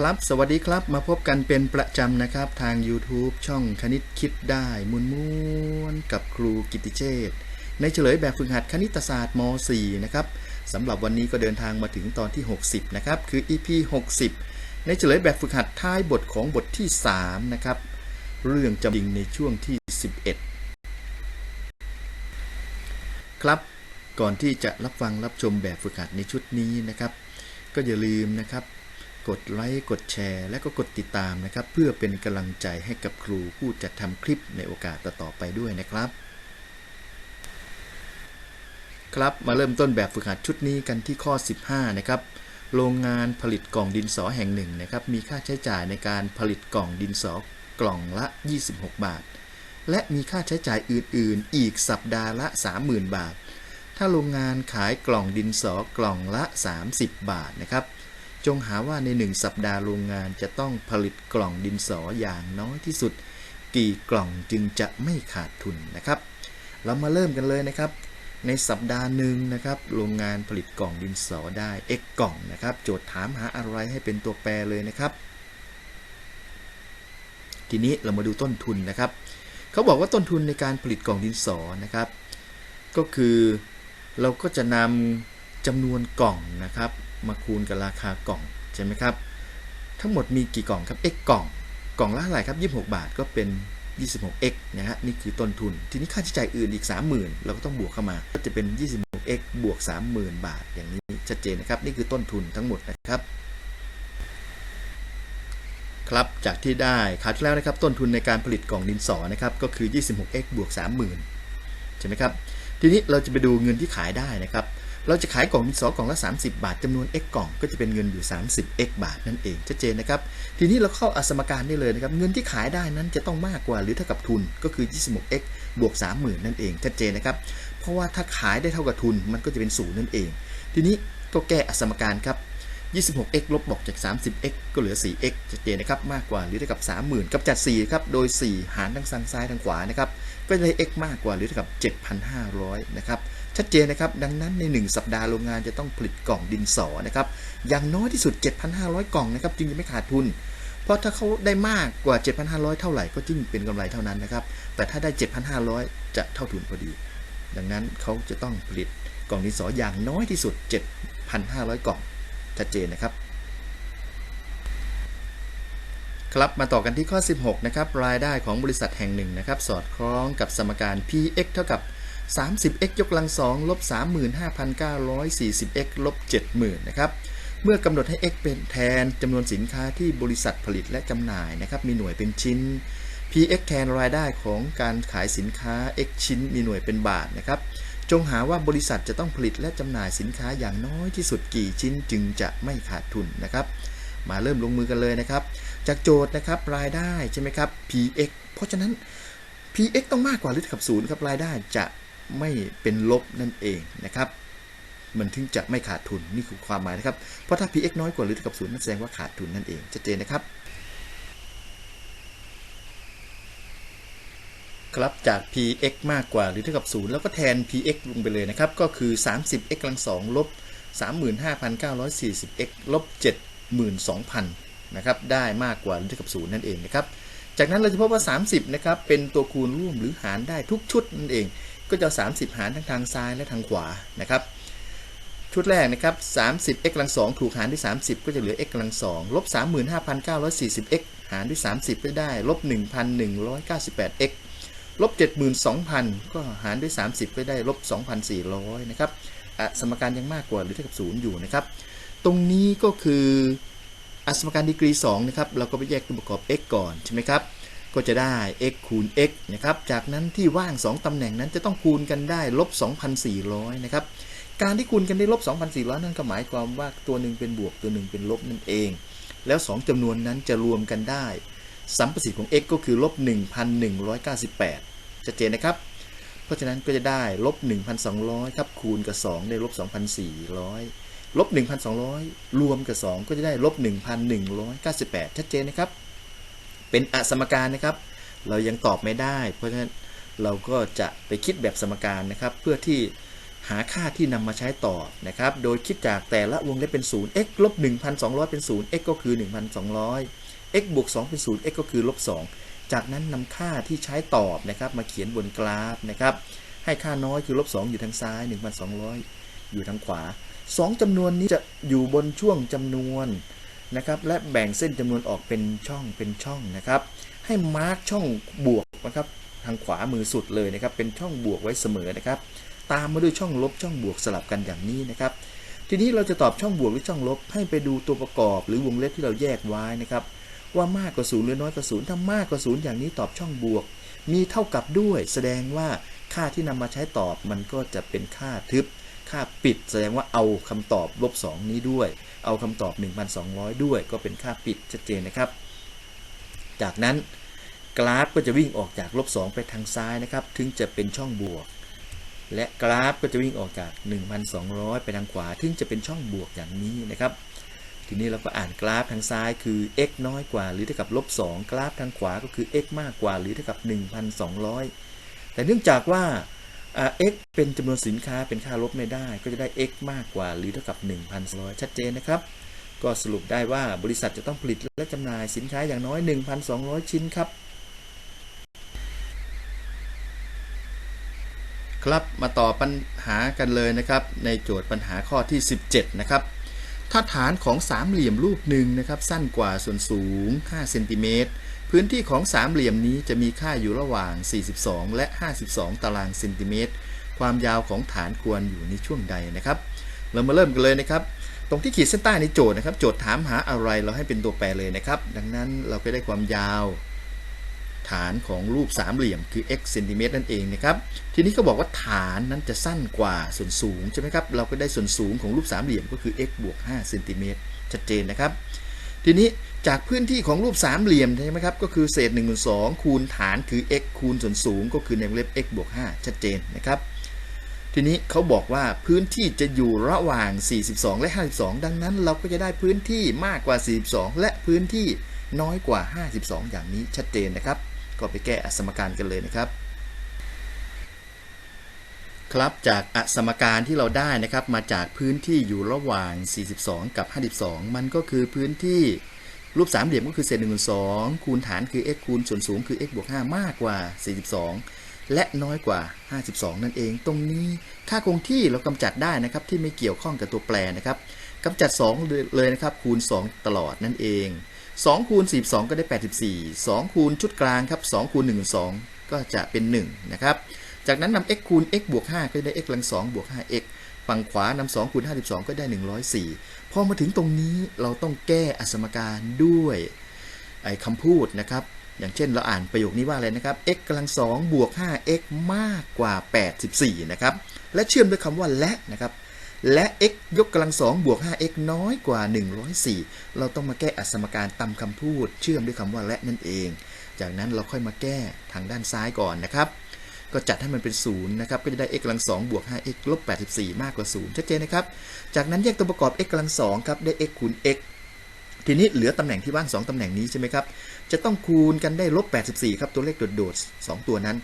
ครับ สวัสดีครับ มาพบกันเป็นประจำนะครับ ทาง YouTube ช่องคณิตคิดได้มุนม้วนกับครูกิติเชษฐในเฉลยแบบฝึกหัดคณิตศาสตร์ม .4 นะครับสำหรับวันนี้ก็เดินทางมาถึงตอนที่ 60 นะครับ คือ EP 60 ในเฉลยแบบฝึกหัดท้ายบทของบทที่ 3 นะครับ เรื่องจำจริงในช่วงที่ 11 ครับ ก่อนที่จะรับฟังรับชมแบบฝึกหัดในชุดนี้นะครับ ก็อย่าลืมนะครับ กดไลค์กดแชร์ และก็กดติดตามนะครับ เพื่อเป็นกำลังใจให้กับครูผู้จัดทำคลิปในโอกาสต่อๆไปด้วยนะครับ ครับมาเริ่มต้นแบบฝึกหัดชุดนี้กันที่ข้อ 15 นะครับโรงงานผลิตกล่องดินสอแห่งหนึ่งนะครับ มีค่าใช้จ่ายในการผลิตกล่องดินสอกล่องละ 26 บาท และมีค่าใช้จ่ายอื่น ๆ อีกสัปดาห์ละ 30,000 บาท ถ้าโรงงานขายกล่องดินสอกล่องละ 30 บาทนะครับ จงหาว่าใน1สัปดาห์โรงงานจะต้องผลิตกล่องดินสออย่างน้อยที่สุด กี่กล่องจึงจะไม่ขาดทุนนะครับ เรามาเริ่มกันเลยนะครับ ในสัปดาห์หนึ่งนะครับ โรงงานผลิตกล่องดินสอได้ x กล่องนะครับ โจทย์ถามหาอะไรให้เป็นตัวแปรเลยนะครับ ทีนี้เรามาดูต้นทุนนะครับเขาบอกว่าต้นทุนในการผลิตกล่องดินสอนะครับ ก็คือเราก็จะนำจำนวนกล่องนะครับ มาคูณกับราคากล่องใช่ไหมครับ ทั้งหมดมีกี่กล่องครับ x กล่อง กล่องละเท่าไหร่ครับ 26 บาทก็เป็น 26x นะฮะนี่คือต้นทุน ทีนี้ค่าใช้จ่ายอื่นอีก 30,000 เราก็ต้องบวกเข้ามา ก็จะเป็น 26x บวก 30,000 บาท อย่างนี้ชัดเจนนะครับ นี่คือต้นทุนทั้งหมดนะครับ ครับจากที่ได้คราวที่แล้วนะครับต้นทุนในการผลิตกล่องดินสอนะครับก็คือ 26x บวก 30,000 ใช่ไหมครับ ทีนี้เราจะไปดูเงินที่ขายได้นะครับ เราจะขายกล่องดินสอกล่องละ 30 บาทจำนวน x กล่องก็จะเป็นเงินอยู่ 30x บาทนั่นเองชัดเจนนะครับ ทีนี้เราเข้าอสมการได้เลยนะครับ เงินที่ขายได้นั้นจะต้องมากกว่าหรือเท่ากับทุนก็คือ 26x บวก 30,000 นั่นเองชัดเจนนะครับ เพราะว่าถ้าขายได้เท่ากับทุนมันก็จะเป็นศูนย์นั่นเอง ทีนี้ก็แก้อสมการครับ 26x ลบบอกจาก 30x ก็เหลือ 4x ชัดเจนนะครับ มากกว่าหรือเท่ากับ 30,000 กับจัด 4 ครับ โดย 4 หารทั้งซ้ายทางขวานะครับ ก็ได้ x มากกว่าหรือเท่ากับ 7,500 นะครับ ชัดเจนนะครับ ดังนั้นใน 1 สัปดาห์โรงงานจะต้องผลิตกล่องดินสอนะครับอย่างน้อยที่สุด 7,500 กล่องนะครับจึงจะไม่ขาดทุน เพราะถ้าเขาได้มากกว่า 7,500 เท่าไหร่ก็จึงเป็นกำไรเท่านั้นนะครับ แต่ถ้าได้ 7,500 จะเท่าทุนพอดี ดังนั้นเขาจะต้องผลิตกล่องดินสออย่างน้อยที่สุด 7,500 กล่องชัดเจนนะครับครับมาต่อกันที่ข้อ 16 นะครับ รายได้ของบริษัทแห่งหนึ่งนะครับ สอดคล้องกับสมการ px เท่ากับ 30x ยกกำลัง2ลบ 35,940x ลบ70,000นะครับ เมื่อกำหนดให้ x เป็นแทนจำนวนสินค้าที่บริษัทผลิตและจำหน่ายนะครับ มีหน่วยเป็นชิ้น px แทนรายได้ของการขายสินค้า x ชิ้นมีหน่วยเป็นบาทนะครับ จงหาว่าบริษัทจะต้องผลิตและจำหน่ายสินค้าอย่างน้อยที่สุดกี่ชิ้นจึงจะไม่ขาดทุนนะครับ มาเริ่มลงมือกันเลยนะครับ จากโจทย์นะครับรายได้ใช่ไหมครับ px เพราะฉะนั้น px ต้องมากกว่าหรือเท่ากับศูนย์ครับรายได้จะ ไม่เป็นลบนั่นเองนะครับ มันถึงจะไม่ขาดทุนนี่คือความหมายนะครับ เพราะถ้า px น้อยกว่าหรือเท่ากับศูนย์นั่นแสดงว่าขาดทุนนั่นเองชัดเจนนะครับ ครับจาก px มากกว่าหรือเท่ากับ0แล้วก็แทน px ลงไปเลยนะครับ ก็คือ 30x กำลัง2ลบ 35,940x ลบ72,000นะครับ ได้มากกว่าหรือเท่ากับ0นั่นเองนะครับ จากนั้นเราจะพบว่า 30 นะครับ เป็นตัวคูณร่วมหรือหารได้ทุกชุดนั่นเอง ก็จะ 30 หารทั้งทางซ้ายและทางขวานะครับ ชุดแรกนะครับ 30x กำลัง2ถูกหารด้วย 30 ก็จะเหลือ x กำลัง2ลบ 35,940x หารด้วย 30 ก็ได้ลบ 1,198x ลบ72,000 ก็หารด้วย 30 ก็ได้ลบ2,400 นะครับอะสมการยังมากกว่าหรือเท่ากับ 0 อยู่นะครับ ตรงนี้ก็คืออสมการดีกรี2นะครับ เราก็ไปแยกตัวประกอบ x ก่อนใช่ไหมครับ ก็จะได้ x คูณ x นะครับ จากนั้นที่ว่าง 2 ตำแหน่งนั้นจะต้องคูณกันได้ลบ 2,400 นะครับ การที่คูณกันได้ลบ 2,400 นั่นก็หมายความว่าตัวหนึ่งเป็นบวกตัวหนึ่งเป็นลบนั่นเอง แล้ว 2จำนวนนั้นจะรวมกันได้ สัมประสิทธิ์ของ x ก็คือลบ 1,198ชัดเจนนะครับ เพราะฉะนั้นก็จะได้ลบ 1,200 ครับ คูณกับ 2 ได้ลบ 2,400 ลบ 1,200 รวมกับ 2 ก็จะได้ลบ 1,198 ชัดเจนนะครับ เป็นอสมการนะครับ เรายังตอบไม่ได้ เพราะฉะนั้นเราก็จะไปคิดแบบสมการนะครับ เพื่อที่หาค่าที่นำมาใช้ต่อนะครับ โดยคิดจากแต่ละวงเล็บเป็น 0 x ลบ 1,200 เป็น 0 x ก็คือ 1,200 x บวก 2 เป็น 0 x ก็คือลบ 2 จากนั้นนำค่าที่ใช้ตอบนะครับ มาเขียนบนกราฟนะครับ ให้ค่าน้อยคือลบ 2 อยู่ทางซ้าย 1,200 อยู่ทางขวา 2จำนวนนี้จะอยู่บนช่วงจำนวน นะครับและแบ่งเส้นจำนวนออกเป็นช่องเป็นช่องนะครับ ให้มาร์กช่องบวกนะครับทางขวามือสุดเลยนะครับ เป็นช่องบวกไว้เสมอนะครับ ตามมาด้วยช่องลบช่องบวกสลับกันอย่างนี้นะครับ ทีนี้เราจะตอบช่องบวกหรือช่องลบ ให้ไปดูตัวประกอบหรือวงเล็บที่เราแยกไว้นะครับ ว่ามากกว่าศูนย์หรือน้อยกว่าศูนย์ถ้ามากกว่าศูนย์อย่างนี้ตอบช่องบวก มีเท่ากับด้วย แสดงว่าค่าที่นำมาใช้ตอบมันก็จะเป็นค่าทึบ ค่าปิด แสดงว่าเอาคำตอบลบ2นี้ด้วย เอาคำตอบ 1,200 ด้วย ก็เป็นค่าปิดชัดเจนนะครับ จากนั้นกราฟก็จะวิ่งออกจากลบ2ไปทางซ้ายนะครับถึงจะเป็นช่องบวก และกราฟก็จะวิ่งออกจาก 1,200 ไปทางขวาถึงจะเป็นช่องบวกอย่างนี้นะครับ ทีนี้เราก็อ่านกราฟทางซ้ายคือ x น้อยกว่าหรือเท่ากับลบ2กราฟทางขวาก็คือ x มากกว่าหรือเท่ากับ 1,200 แต่เนื่องจากว่าอ่า x เป็นจำนวนสินค้าเป็นค่าลบไม่ได้ ก็จะได้ x มากกว่าหรือเท่ากับ 1,200 ชัดเจนนะครับ ก็สรุปได้ว่าบริษัทจะต้องผลิตและจำหน่ายสินค้าอย่างน้อย 1,200 ชิ้นครับ ครับมาต่อปัญหากันเลยนะครับ ในโจทย์ปัญหาข้อที่ 17 นะครับ ถ้าฐานของสามเหลี่ยมรูปหนึ่งนะครับสั้นกว่าส่วนสูง5เซนติเมตรพื้นที่ของสามเหลี่ยมนี้จะมีค่าอยู่ระหว่าง 42 และ 52 ตารางเซนติเมตรความยาวของฐานควรอยู่ในช่วงใดนะครับ เรามาเริ่มกันเลยนะครับ ตรงที่ขีดเส้นใต้ในโจทย์นะครับ โจทย์ถามหาอะไรเราให้เป็นตัวแปรเลยนะครับ ดังนั้นเราก็ได้ความยาว ฐานของรูปสามเหลี่ยมคือ x เซนติเมตรนั่นเองนะครับ ทีนี้ก็บอกว่าฐานนั้นจะสั้นกว่าส่วนสูงใช่ไหมครับ เราก็ได้ส่วนสูงของรูปสามเหลี่ยมก็คือ x บวก5เซนติเมตรชัดเจนนะครับ ทีนี้จากพื้นที่ของรูปสามเหลี่ยมใช่ไหมครับ ก็คือเศษ1นึ่งสองคูณฐานคือ x คูณส่วนสูงก็คือในวงเล็บ x บวก5ชัดเจนนะครับ ทีนี้เขาบอกว่าพื้นที่จะอยู่ระหว่าง 42 และ 52 ดังนั้น เราก็จะได้พื้นที่มากกว่า 42 และพื้นที่น้อยกว่า 52 อย่างนี้ชัดเจนนะครับ ก็ไปแก้อสมการกันเลยนะครับ ครับจากอสมการที่เราได้นะครับมาจากพื้นที่อยู่ระหว่าง 42 กับ 52 มันก็คือพื้นที่รูปสามเหลี่ยมก็คือเศษ1นึ่งสองคูณฐานคือ x คูณส่วนสูงคือ x บวก5มากกว่า 42 และน้อยกว่า 52 นั่นเอง ตรงนี้ค่าคงที่เรากำจัดได้นะครับที่ไม่เกี่ยวข้องกับตัวแปรนะครับกำจัด 2 เลยนะครับคูณ 2 ตลอดนั่นเอง 2คูณ42 ก็ได้ 84 2 คูณชุดกลางครับ2คูณ1 2 ก็จะเป็น 1 นะครับ จากนั้นนำ x คูณ x บวก 5 ก็ได้ x กำลัง2บวก 5x ฝั่งขวานำ2คูณ52 ก็ได้ 104 พอมาถึงตรงนี้เราต้องแก้อสมการด้วยไอ้คำพูดนะครับ อย่างเช่นเราอ่านประโยคนี้ว่าอะไรนะครับ x กำลัง2บวก 5x มากกว่า 84 นะครับ และเชื่อมด้วยคำว่าและนะครับ และ x ยกกำลัง2บวก 5x น้อยกว่า 104 เราต้องมาแก้อสมการตามคำพูด เชื่อมด้วยคำว่าและนั่นเอง จากนั้นเราค่อยมาแก้ทางด้านซ้ายก่อนนะครับ ก็จัดให้มันเป็น0นะครับ ก็จะได้ x กำลัง2บวก 5x ลบ 84 มากกว่า 0 ชัดเจนนะครับ จากนั้นแยกตัวประกอบ x กำลัง2ครับ ได้ x คูณ x ทีนี้เหลือตำแหน่งที่ว่าง 2 ตำแหน่งนี้ใช่ไหมครับ จะต้องคูณกันได้ลบ 84 ครับ ตัวเลขโดดๆ2ตัวนั้น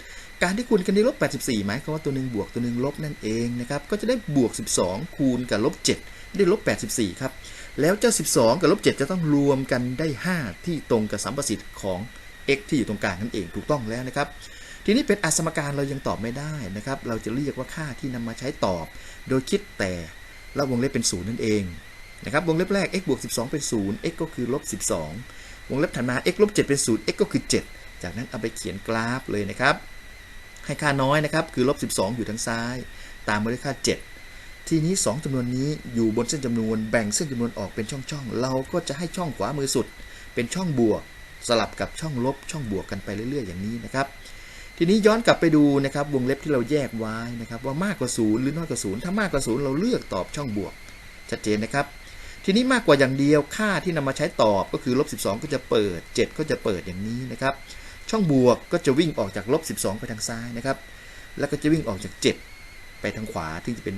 การที่คูณกันได้ลบ 84 หมายความว่าตัวหนึ่งบวกตัวหนึ่งลบนั่นเองนะครับ ก็จะได้บวก 12 คูณกับลบ 7 ได้ลบ 84 ครับ แล้วเจ้า 12 กับลบ 7 จะต้องรวมกันได้ 5 ที่ตรงกับสัมประสิทธิ์ของ x ที่อยู่ตรงกลางนั่นเองถูกต้องแล้วนะครับ ทีนี้เป็นอสมการเรายังตอบไม่ได้นะครับ เราจะเรียกว่าค่าที่นำมาใช้ตอบ โดยคิดแต่ละวงเล็บเป็นศูนย์นั่นเองนะครับ วงเล็บแรก x บวก 12 เป็น 0 x ก็คือลบ 12 วงเล็บถัดมา x ลบ 7 เป็น 0 x ก็คือ 7 จากนั้นเอาไปเขียนกราฟเลยนะครับ ให้ค่าน้อยนะครับ คือลบ 12 อยู่ทางซ้าย ตามมาด้วยค่า 7 ทีนี้ 2จำนวนนี้อยู่บนเส้นจำนวนแบ่งเส้นจำนวนออกเป็นช่องๆ เราก็จะให้ช่องขวามือสุด เป็นช่องบวก สลับกับช่องลบช่องบวกกันไปเรื่อย ๆ อย่างนี้นะครับ ทีนี้ย้อนกลับไปดูนะครับวงเล็บที่เราแยกไว้นะครับว่ามากกว่า0หรือน้อยกว่า0ถ้ามากกว่า0เราเลือกตอบช่องบวกชัดเจนนะครับทีนี้มากกว่าอย่างเดียวค่าที่นำมาใช้ตอบก็คือลบ12 ก็จะเปิด 7 ก็จะเปิดอย่างนี้นะครับ ช่องบวกก็จะวิ่งออกจากลบ12 ไปทางซ้ายนะครับ แล้วก็จะวิ่งออกจาก 7 ไปทางขวาที่จะเป็น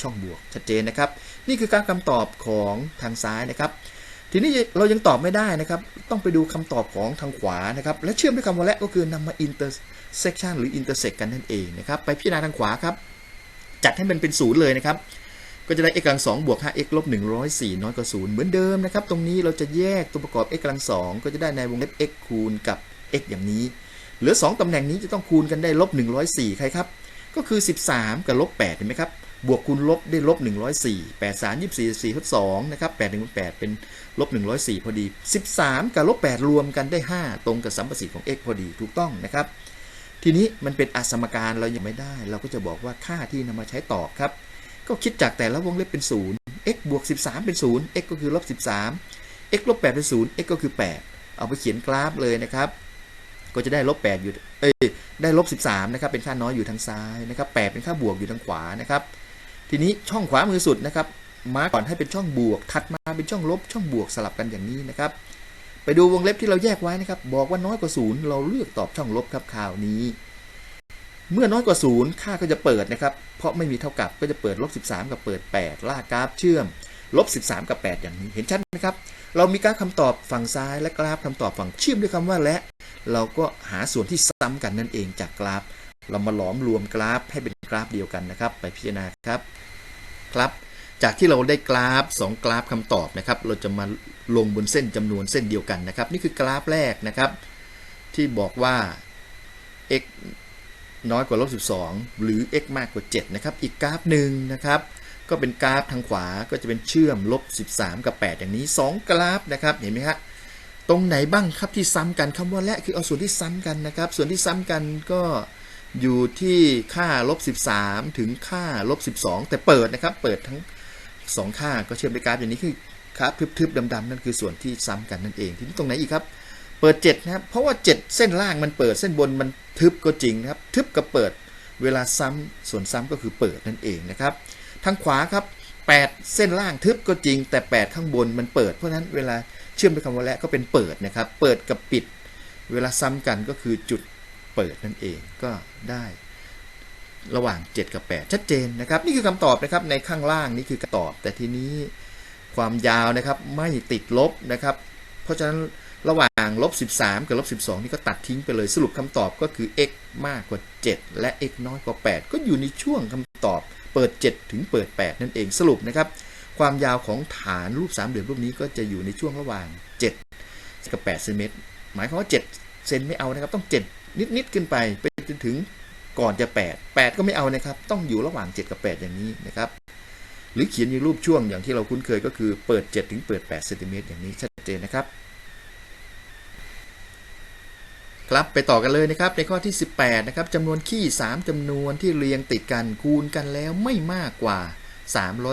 ช่องบวกชัดเจนนะครับ นี่คือการคำตอบของทางซ้ายนะครับ ทีนี้เรายังตอบไม่ได้นะครับ ต้องไปดูคำตอบของทางขวานะครับ และเชื่อมด้วยคำว่าและก็คือนำมา intersection หรือ intersect กันนั่นเองนะครับ ไปพิจารณาทางขวาครับ จัดให้มันเป็นศูนย์เลยนะครับ ก็จะได้ x กำลัง2บวก 5x ลบ104 น้อยกว่า0เหมือนเดิมนะครับ ตรงนี้เราจะแยกตัวประกอบ x กำลัง2ก็จะได้ในวงเล็บ x คูณกับ x อย่างนี้ เหลือ 2 ตำแหน่งนี้จะต้องคูณกันได้ลบ104 ใครครับ ก็คือ 13 กับลบ8เห็นไหมครับ บวกคูณลบได้ลบ104 8 3 24 4ทด2นะครับ8 1 8 เป็นลบ104 พอดี 13 กับลบ8รวมกันได้ 5 ตรงกับสัมประสิทธิ์ของ x พอดีถูกต้องนะครับ ทีนี้มันเป็นอสมการเรายังไม่ได้ เราก็จะบอกว่าค่าที่นำมาใช้ตอบครับ ก็คิดจากแต่ละวงเล็บเป็น 0 x บวก 13 เป็น 0 x ก็คือลบ13 x ลบ8เป็น 0 x ก็คือ 8 เอาไปเขียนกราฟเลยนะครับ ก็จะได้ลบ8อยู่เอ้ยได้ลบ13นะครับเป็นค่าน้อยอยู่ทางซ้ายนะครับ8เป็นค่าบวกอยู่ทางขวานะครับทีนี้ช่องขวามือสุดนะครับมาร์กก่อนให้เป็นช่องบวก ถัดมาเป็นช่องลบช่องบวกสลับกันอย่างนี้นะครับ ไปดูวงเล็บที่เราแยกไว้นะครับ บอกว่าน้อยกว่าศูนย์เราเลือกตอบช่องลบครับข่าวนี้ เมื่อน้อยกว่าศูนย์ค่าก็จะเปิดนะครับ เพราะไม่มีเท่ากับก็จะเปิดลบ13 กับเปิด 8 ลากกราฟเชื่อม ลบ13 กับ 8 อย่างนี้เห็นชัดไหมครับ เรามีกราฟคำตอบฝั่งซ้ายและกราฟคำตอบฝั่งเชื่อมด้วยคำว่าและ เราก็หาส่วนที่ซ้ำกันนั่นเองจากกราฟ เรามาหลอมรวมกราฟให้เป็นกราฟเดียวกันนะครับ ไปพิจารณาครับครับ จากที่เราได้กราฟ 2 กราฟคำตอบนะครับ เราจะมาลงบนเส้นจำนวนเส้นเดียวกันนะครับ นี่คือกราฟแรกนะครับ ที่บอกว่า x น้อยกว่าลบ12 หรือ x มากกว่า 7 นะครับ อีกกราฟหนึ่งนะครับ ก็เป็นกราฟทางขวาก็จะเป็นเชื่อมลบ 13 กับ 8 อย่างนี้ 2 กราฟนะครับเห็นไหมฮะตรงไหนบ้างครับที่ซ้ำกันคำว่าและคือเอาส่วนที่ซ้ำกันนะครับ ส่วนที่ซ้ำกันก็อยู่ที่ค่าลบ 13 ถึงค่าลบ 12 แต่เปิดนะครับเปิดทั้ง 2 ค่าก็เชื่อมด้วยกราฟอย่างนี้คือกราฟทึบๆดำๆนั่นคือส่วนที่ซ้ำกันนั่นเองทีนี้ตรงไหนอีกครับเปิด7นะครับเพราะว่า 7 เส้นล่างมันเปิดเส้นบนมันทึบก็จริงนะครับทึบกับเปิดเวลาซ้ำส่วนซ้ำก็คือเปิดนั่นเองนะครับ ทางขวาครับ 8 เส้นล่างทึบก็จริงแต่ 8 ข้างบนมันเปิด เพราะฉะนั้นเวลาเชื่อมด้วยคำว่าและก็เป็นเปิดนะครับ เปิดกับปิด เวลาซ้ำกันก็คือจุดเปิดนั่นเองก็ได้ระหว่าง 7 กับ 8 ชัดเจนนะครับ นี่คือคำตอบนะครับในข้างล่างนี่คือคำตอบ แต่ทีนี้ความยาวนะครับไม่ติดลบนะครับ เพราะฉะนั้น ระหว่างลบ13 กับลบ12 นี่ก็ตัดทิ้งไปเลยสรุปคำตอบก็คือ x มากกว่า 7 และ x น้อยกว่า 8 ก็อยู่ในช่วงคำตอบเปิด 7 ถึงเปิด 8 นั่นเองสรุปนะครับ ความยาวของฐานรูปสามเหลี่ยมรูปนี้ก็จะอยู่ในช่วงระหว่าง 7 กับ8เซนติเมตร หมายความว่า 7 เซนไม่เอานะครับ ต้อง 7 นิด ๆ ขึ้นไปไปจนถึงก่อนจะ 8 8 ก็ไม่เอานะครับ ต้องอยู่ระหว่าง 7 กับ 8 อย่างนี้นะครับ หรือเขียนในรูปช่วงอย่างที่เราคุ้นเคยก็คือเปิด 7 ถึงเปิด8เซนติเมตรอย่างนี้ชัดเจนนะครับ ครับไปต่อกันเลยนะครับในข้อที่ 18นะครับจำนวนขี้ 3จำนวนที่เรียงติดกันคูณกันแล้วไม่มากกว่า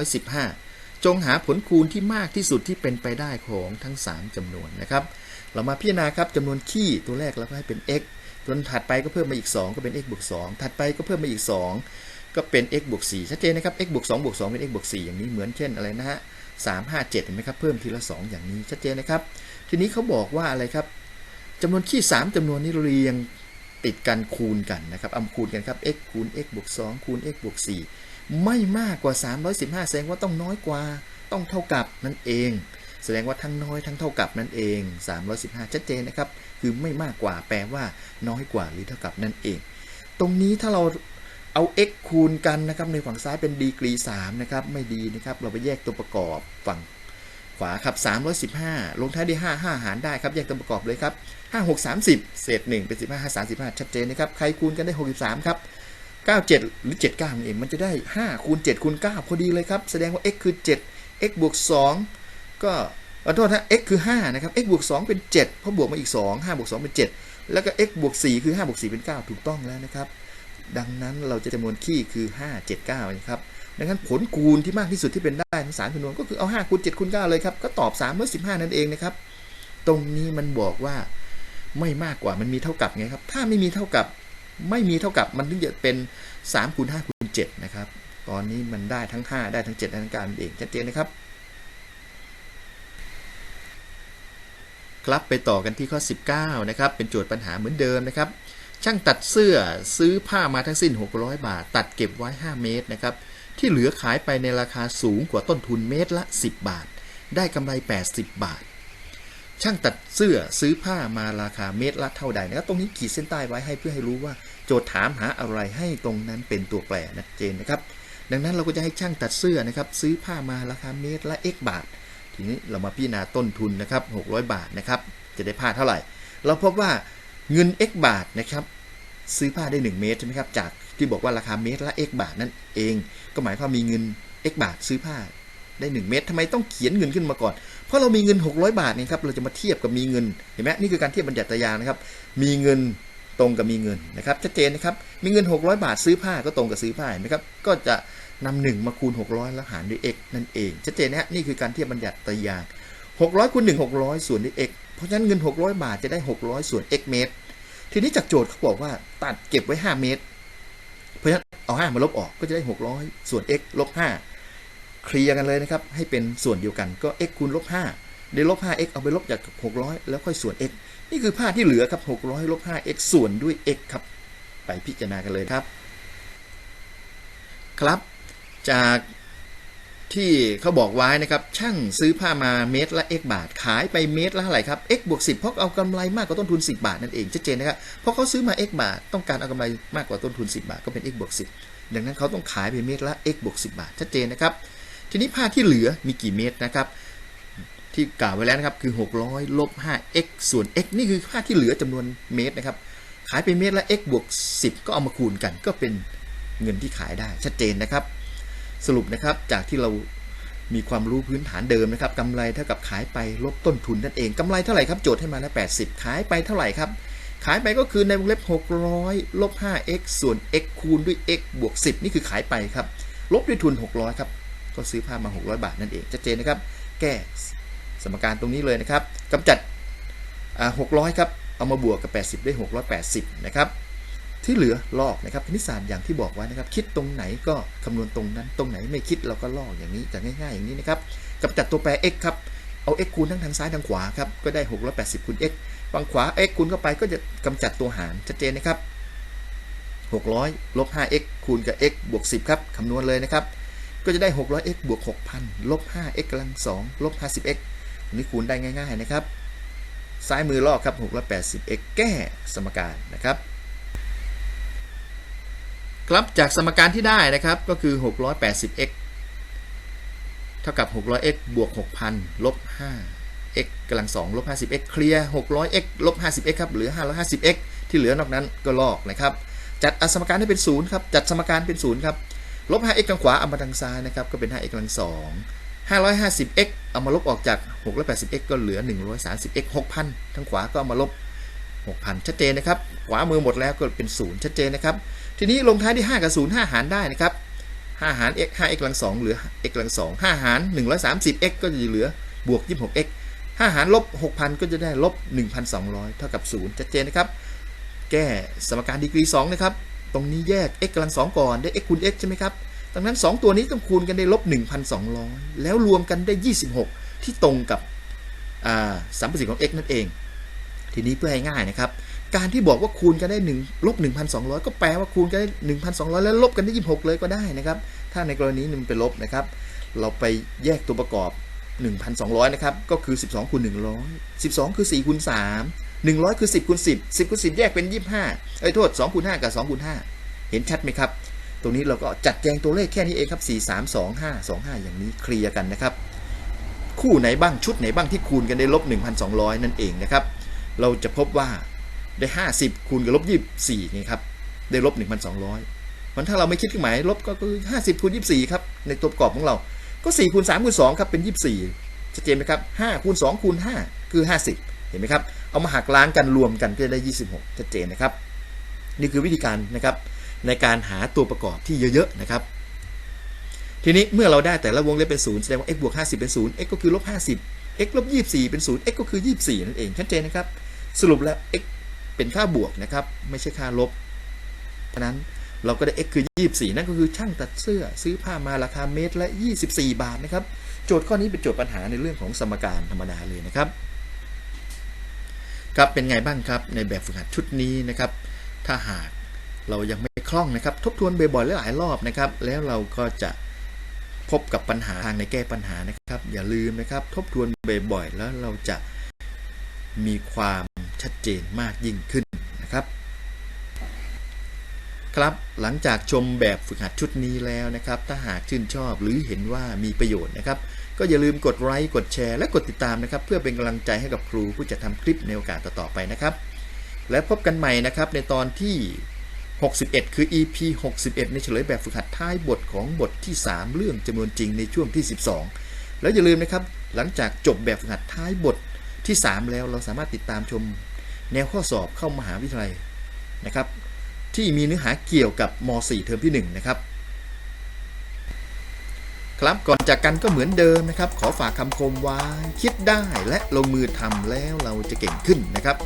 315 จงหาผลคูณที่มากที่สุดที่เป็นไปได้ของทั้ง 3จำนวนนะครับ เรามาพิจารณาครับจำนวนขี้ตัวแรกเราก็ให้เป็น x ตัวถัดไปก็เพิ่มมาอีก 2 ก็เป็น x บวก2ถัดไปก็เพิ่มมาอีก 2 ก็เป็น x บวก4ชัดเจนนะครับ x บวก2บวก2เป็น x บวก4อย่างนี้เหมือนเช่นอะไรนะฮะ3 5 7เห็นไหมครับเพิ่มทีละ 2 อย่างนี้ชัดเจนนะครับ ทีนี้เขาบอกว่าอะไรครับ จำนวนขี้ 3จำนวนนี้เรียงติดกันคูณกันนะครับเอามาคูณกันครับ x คูณ x บวก2คูณ x บวก4ไม่มากกว่า 315 แสดงว่าต้องน้อยกว่าต้องเท่ากับนั่นเอง แสดงว่าทั้งน้อยทั้งเท่ากับนั่นเอง 315 ชัดเจนนะครับ คือไม่มากกว่าแปลว่าน้อยกว่าหรือเท่ากับนั่นเอง ตรงนี้ถ้าเราเอา x คูณกันนะครับในฝั่งซ้ายเป็นดีกรี3นะครับไม่ดีนะครับเราไปแยกตัวประกอบฝั่ง ขวาครับ315 ลงท้ายด้วย5 5หารได้ครับแยกตัวประกอบเลยครับ5 6 30 เศษ 1 เป็น 15 5 35 ชัดเจนนะครับใครคูณกันได้ 63 ครับ 97 หรือ 79นั่นเองมันจะได้ 5 คูณ 7 คูณ 9 พอดีเลยครับ แสดงว่า x คือ 7 x บวก 2 ก็ขอโทษนะ x คือ 5 นะครับ x บวก 2 เป็น 7 เพราะบวกมาอีก 2 5 บวก 2 เป็น 7 แล้วก็ x บวก 4 คือ 5 บวก 4 เป็น 9 ถูกต้องแล้วนะครับ ดังนั้นเราจะจำนวนขี้คือ 5 7 9นะครับ ดังนั้นผลคูณที่มากที่สุดที่เป็นได้ทั้งสามจำนวนก็คือเอา5คูณ7คูณ9เลยครับ ก็ตอบ3เมื่อ15 นั่นเองนะครับ ตรงนี้มันบอกว่าไม่มากกว่ามันมีเท่ากับไงครับ ถ้าไม่มีเท่ากับไม่มีเท่ากับมันถึงจะเป็น3คูณ5คูณ7นะครับ ตอนนี้มันได้ทั้ง 5 ได้ทั้ง7ได้ทั้ง9นั่นเองชัดเจนนะครับ ครับไปต่อกันที่ข้อ 19 นะครับ เป็นโจทย์ปัญหาเหมือนเดิมนะครับ ช่างตัดเสื้อซื้อผ้ามาทั้งสิ้น 600 บาท ตัดเก็บไว้ 5 เมตรนะครับ ที่เหลือขายไปในราคาสูงกว่าต้นทุนเมตรละ 10 บาท ได้กำไร 80 บาท ช่างตัดเสื้อซื้อผ้ามาราคาเมตรละเท่าใดนะครับตรงนี้ขีดเส้นใต้ไว้ให้เพื่อให้รู้ว่า โจทย์ถามหาอะไรให้ตรงนั้นเป็นตัวแปรนะเจนนะครับ ดังนั้นเราก็จะให้ช่างตัดเสื้อนะครับซื้อผ้ามาราคาเมตรละ x บาท ทีนี้เรามาพิจารณาต้นทุนนะครับ600 บาทนะครับจะได้ผ้าเท่าไหร่ เราพบว่าเงิน x บาทนะครับซื้อผ้าได้ 1 เมตรใช่ไหมครับจาก ที่บอกว่าราคาเมตรละ x บาทนั่นเอง ก็หมายความมีเงิน x บาทซื้อผ้าได้ 1 เมตรทำไมต้องเขียนเงินขึ้นมาก่อน เพราะเรามีเงิน 600 บาทนี่ครับเราจะมาเทียบกับมีเงินเห็นไหมนี่คือการเทียบบัญญัติยานะครับ มีเงินตรงกับมีเงินนะครับชัดเจนนะครับมีเงิน 600 บาทซื้อผ้าก็ตรงกับซื้อผ้าเห็นไหมครับก็จะนำหนึ่งมาคูณ 600 แล้วหารด้วย x นั่นเองชัดเจนนะฮะนี่คือการเทียบบัญญัติยา600คูณ1 600 ส่วนด้วย x เพราะฉะนั้นเงิน 600 บาทจะได้ 600 ส่วน x เมตร ทีนี้จากโจทย์เขาบอกว่าตัดเก็บไว้ 5 เมตร เพราะฉะนั้นเอา 5 มาลบออกก็จะได้ 600 ส่วน x ลบ5เคลียร์กันเลยนะครับ ให้เป็นส่วนเดียวกันก็ x คูณลบ5ได้ลบ 5x เอาไปลบจาก 600 แล้วค่อยส่วน x นี่คือภาพที่เหลือครับ 600ลบ 5x ส่วนด้วย x ครับ ไปพิจารณากันเลยครับ ครับ จาก ที่เขาบอกไว้นะครับช่างซื้อผ้ามาเมตรละ x บาท ขายไปเมตรละเท่าไหร่ครับ x บวก10 เพราะเอากำไรมากกว่าต้นทุน 10 บาทนั่นเองชัดเจนนะครับเพราะเขาซื้อมา x บาท ต้องการเอากำไรมากกว่าต้นทุน 10 บาทก็เป็น x บวก10 ดังนั้นเขาต้องขายไปเมตรละ x บวก10 บาทชัดเจนนะครับทีนี้ผ้าที่เหลือมีกี่เมตรนะครับที่กล่าวไว้แล้วนะครับคือ 600ลบ 5x ส่วน x นี่คือค่าที่เหลือจำนวนเมตรนะครับ ขายไปเมตรละ x บวก10 ก็เอามาคูณกัน ก็เป็นเงินที่ขายได้ชัดเจนนะครับ สรุปนะครับจากที่เรามีความรู้พื้นฐานเดิมนะครับกำไรเท่ากับขายไปลบต้นทุนนั่นเองกำไรเท่าไหร่ครับโจทย์ให้มาแล้ว80 ขายไปเท่าไหร่ครับ ขายไปก็คือในวงเล็บ 600ลบ 5x ส่วน x คูณด้วย x บวก 10 นี่คือขายไปครับ ลบด้วยทุน 600 ครับ ก็ซื้อผ้ามา 600 บาทนั่นเองชัดเจนนะครับ แก้สมการตรงนี้เลยนะครับกำจัด600 ครับ เอามาบวกกับ 80 ได้ 680 นะครับ ที่เหลือลอกนะครับคณิตศาสตร์อย่างที่บอกไว้นะครับ คิดตรงไหนก็คำนวณตรงนั้น ตรงไหนไม่คิดเราก็ลอกอย่างนี้จะง่ายๆอย่างนี้นะครับกำจัดตัวแปร x ครับเอา x คูณทั้งทางซ้ายทางขวาครับก็ได้ 680คูณ x ฝั่งขวา x คูณเข้าไปก็จะกำจัดตัวหารชัดเจนนะครับ 600ลบ 5x คูณกับ x บวก 10 ครับคำนวณเลยนะครับ ก็จะได้ 600x บวก 6,000ลบ 5x กำลัง2ลบ 50x นนี้คูณได้ง่าย ๆ นะครับ ซ้ายมือลอกครับ 680x แก้สมการนะครับ ครับจากสมการที่ได้นะครับก็คือ 680x เท่ากับ 600x บวก 6,000 ลบ 5x กำลัง 2 ลบ 50x เคลียร์ 600x ลบ 50x ครับเหลือ 550x ที่เหลือนอกนั้นก็ลอกนะครับ จัดสมการให้เป็น0ครับ จัดสมการเป็น0ครับ ลบ 5x ทางขวาเอามาทางซ้ายนะครับ ก็เป็น 5x กำลัง 2 550x เอามาลบออกจาก 680x ก็เหลือ 130x 6,000ทางขวาก็เอามาลบ 6,000 ชัดเจนนะครับ ขวามือหมดแล้วก็เป็น 0 ชัดเจนนะครับ ทีนี้ลงท้ายที่ 5 กับ 0 5 หารได้นะครับ 5 หาร x 5x กำลัง2เหลือ x กำลัง2 5 หาร 130x ก็จะเหลือบวก 26x 5 หารลบ 6,000 ก็จะได้ลบ 1,200 เท่ากับ 0 ชัดเจนนะครับ แก้สมการดีกรี 2 นะครับ ตรงนี้แยก x กำลัง 2 ก่อน ได้ x คูณ x ใช่ไหมครับ ดังนั้น 2 ตัวนี้ต้องคูณกันได้ลบ 1,200 แล้วรวมกันได้ 26 ที่ตรงกับอ่าสัมประสิทธิ์ของ x นั่นเอง ทีนี้เพื่อให้ง่ายนะครับ การที่บอกว่าคูณกันได้1ลบ1,200 ก็แปลว่าคูณกันได้1,200 แล้วลบกันได้ 26 เลยก็ได้นะครับ ถ้าในกรณีนี้มันเป็นลบนะครับ เราไปแยกตัวประกอบ 1,200 นะครับ ก็คือ 12คูณ100 12 คือ4คูณ3 100 คือ 10คูณ10 10คูณ10 แยกเป็น 25 เอ้ยโทษ2คูณ5กับ2คูณ5เห็นชัดไหมครับ ตรงนี้เราก็จัดแจงตัวเลขแค่นี้เองครับ 4 3 2 5 2 5 อย่างนี้เคลียร์กันนะครับ คู่ไหนบ้างชุดไหนบ้างที่คูณกันได้ลบ 1,200 นั่นเองนะครับ เราจะพบว่าได้ 50 คูณกับลบ24นี่ครับได้ลบ 1,200มันถ้าเราไม่คิดเครื่องหมายลบก็คือ 50คูณ24ครับในตัวประกอบของเราก็4คูณ3คูณ2ครับเป็น 24ชัดเจนไหมครับ5คูณ2คูณ5คือ 50 เห็นไหมครับเอามาหักล้างกันรวมกันก็จะได้ 26ชัดเจนนะครับ นี่คือวิธีการนะครับในการหาตัวประกอบที่เยอะๆนะครับ ทีนี้เมื่อเราได้แต่ละวงเล็บเป็น0แสดงว่า x บวก50 เป็น0 x ก็คือลบ50 x ลบ24 เป็น0 x ก็คือ 24 นั่นเองชัดเจนนะครับ สรุปแล้ว x เป็นค่าบวกนะครับ ไม่ใช่ค่าลบฉะนั้นเราก็ได้ x คือ 24 นั่นก็คือช่างตัดเสื้อซื้อผ้ามาราคาเมตรละ 24 บาทนะครับ โจทย์ข้อนี้เป็นโจทย์ปัญหาในเรื่องของสมการธรรมดาเลยนะครับ ครับเป็นไงบ้างครับในแบบฝึกหัดชุดนี้นะครับ ถ้าหากเรายังไม่คล่องนะครับ ทบทวนบ่อยๆหลายรอบนะครับ แล้วเราก็จะพบกับปัญหาทางในแก้ปัญหานะครับ อย่าลืมนะครับ ทบทวนบ่อยๆแล้วเราจะมีความ ชัดเจนมากยิ่งขึ้นนะครับ ครับหลังจากชมแบบฝึกหัดชุดนี้แล้วนะครับ ถ้าหากชื่นชอบหรือเห็นว่ามีประโยชน์นะครับ ก็อย่าลืมกดไลค์กดแชร์และกดติดตามนะครับ เพื่อเป็นกำลังใจให้กับครูผู้จะทำคลิปในโอกาสต่อๆไปนะครับ และพบกันใหม่นะครับในตอนที่ 61 คือ EP 61 ในเฉลยแบบฝึกหัดท้ายบทของบทที่ 3 เรื่องจำนวนจริงในช่วงที่ 12 แล้วอย่าลืมนะครับ หลังจากจบแบบฝึกหัดท้ายบทที่ 3 แล้วเราสามารถติดตามชม แนวข้อสอบเข้ามหาวิทยาลัยนะครับ ที่มีเนื้อหาเกี่ยวกับม .4 เทอมที่ 1 นะครับ ครับก่อนจากกันก็เหมือนเดิมนะครับ ขอฝากคำคมไว้คิดได้และลงมือทำแล้วเราจะเก่งขึ้นนะครับ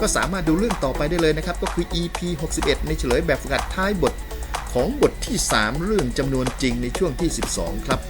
ก็สามารถดูเรื่องต่อไปได้เลยนะครับ ก็คือ EP 61 ในเฉลยแบบฝึกหัดท้ายบทของบทที่ 3 เรื่องจำนวนจริงในช่วงที่ 12 ครับ